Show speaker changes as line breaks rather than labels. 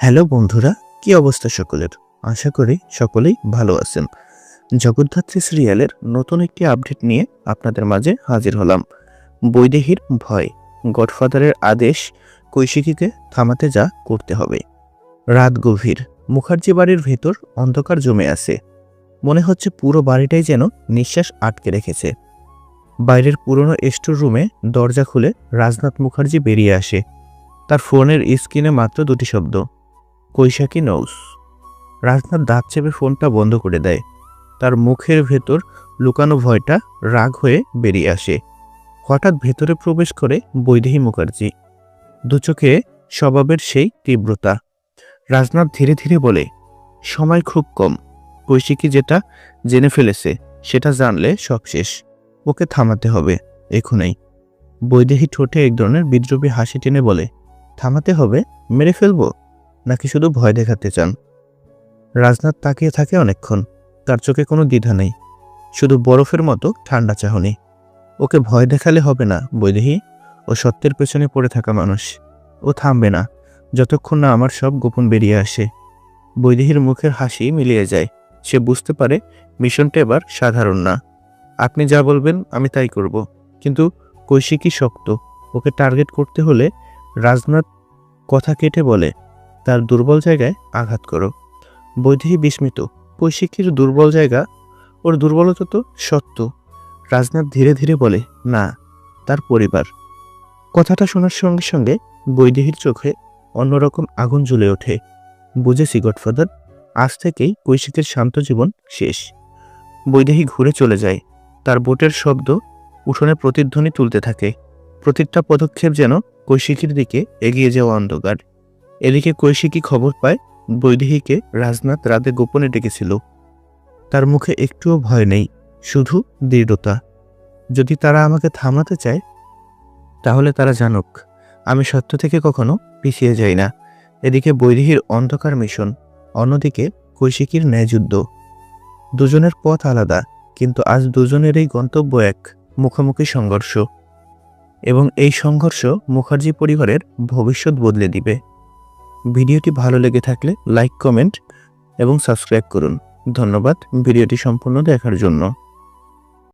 Hello বন্ধুরা, কি অবস্থা সকলের? আশা করি সকলেই ভালো আছেন। জগদ্ধাত্রী সিরিয়ালের নতুন একটি আপডেট নিয়ে আপনাদের মাঝে হাজির হলাম। বৈদেহীর ভয়, গডফাদারের আদেশ, কৈশিকীকে থামাতে যা করতে হবে। রাত গভীর, মুখার্জি বাড়ির ভেতর অন্ধকার জমে আছে। মনে হচ্ছে পুরো বাড়িটাই যেন নিঃশ্বাস আটকে রেখেছে। বাইরের পুরনো স্টোর রুমে দরজা খুলে রাজনাথ মুখার্জি বেরিয়ে আসে। তার ফোনের স্ক্রিনে মাত্র দুটি শব্দ। কৈশাকি নৌস রাজনাথ দাঁত চেপে ফোনটা বন্ধ করে দেয়। তার মুখের ভেতর লুকানো ভয়টা রাগ হয়ে বেরিয়ে আসে। হঠাৎ ভেতরে প্রবেশ করে বৈদেহী মুখার্জি। দু চোখে স্বভাবের সেই তীব্রতা। রাজনাথ ধীরে ধীরে বলে, সময় খুব কম। কৈশিকি যেটা জেনে ফেলেছে, সেটা জানলে সব শেষ। ওকে থামাতে হবে, এখনই। বৈদেহী ঠোঁটে এক ধরনের বিদ্রোহী হাসি টেনে বলে, থামাতে হবে? মেরে ফেলব? নাকি শুধু ভয় দেখাতে চান? রাজনাথ তাকিয়ে থাকে অনেকক্ষণ, তার চোখে কোনো দ্বিধা নেই। শুধু বরফের মতো ঠান্ডা চাহনি। ওকে ভয় দেখালে হবে না, বৈদেহী। ও সত্যের পেছনে পড়ে থাকা মানুষ। ও থামবে না, যতক্ষণ না আমার সব গোপন বেরিয়ে আসে। বৈদেহীর মুখের হাসি মিলিয়ে যায়। সে বুঝতে পারে, মিশনটা এবার সাধারণ না। আপনি যা বলবেন, আমি তাই করব। কিন্তু কৈশিকই শক্ত। ওকে টার্গেট করতে হলে রাজনাথ কথা কেটে বলে তার দুর্বল জায়গায় আঘাত করো। বৈদেহী বিস্মিত কৈশিকীর দুর্বল জায়গা ওর দুর্বলতা তো সত্য। রাজনাথ ধীরে ধীরে বলে, না, তার পরিবার। কথাটা শোনার সঙ্গে সঙ্গে বৈদেহীর চোখে অন্যরকম আগুন জ্বলে ওঠে। বুঝেছি, গডফাদার, আজ থেকেই কৈশিকের শান্ত জীবন শেষ। বৈদেহী ঘুরে চলে যায়। তার বোটের শব্দ উঠোনে প্রতিধ্বনি তুলতে থাকে। প্রতিটা পদক্ষেপ যেন কৈশিকীর দিকে এগিয়ে যাওয়া অন্ধকার। এদিকে কৈশিকী খবর পায়? বৈদেহীকে রাজনাথ রাতে গোপনে ডেকেছিল। তার মুখে একটুও ভয় নেই, শুধু দৃঢ়তা। যদি তারা আমাকে থামাতে চায়, তাহলে তারা জানুক, আমি সত্য থেকে কখনো পিছিয়ে যাই না। এদিকে বৈদেহীর অন্ধকার মিশন, অন্যদিকে কৈশিকীর ন্যায়যুদ্ধ দুজনের পথ আলাদা, কিন্তু আজ দুজনের এই গন্তব্য এক, মুখোমুখি সংঘর্ষ। এবং এই সংঘর্ষ মুখার্জি পরিবারের ভবিষ্যৎ বদলে দিবে। ভিডিওটি ভালো লেগে থাকলে লাইক কমেন্ট এবং সাবস্ক্রাইব করুন। ধন্যবাদ ভিডিওটি সম্পূর্ণ দেখার জন্য।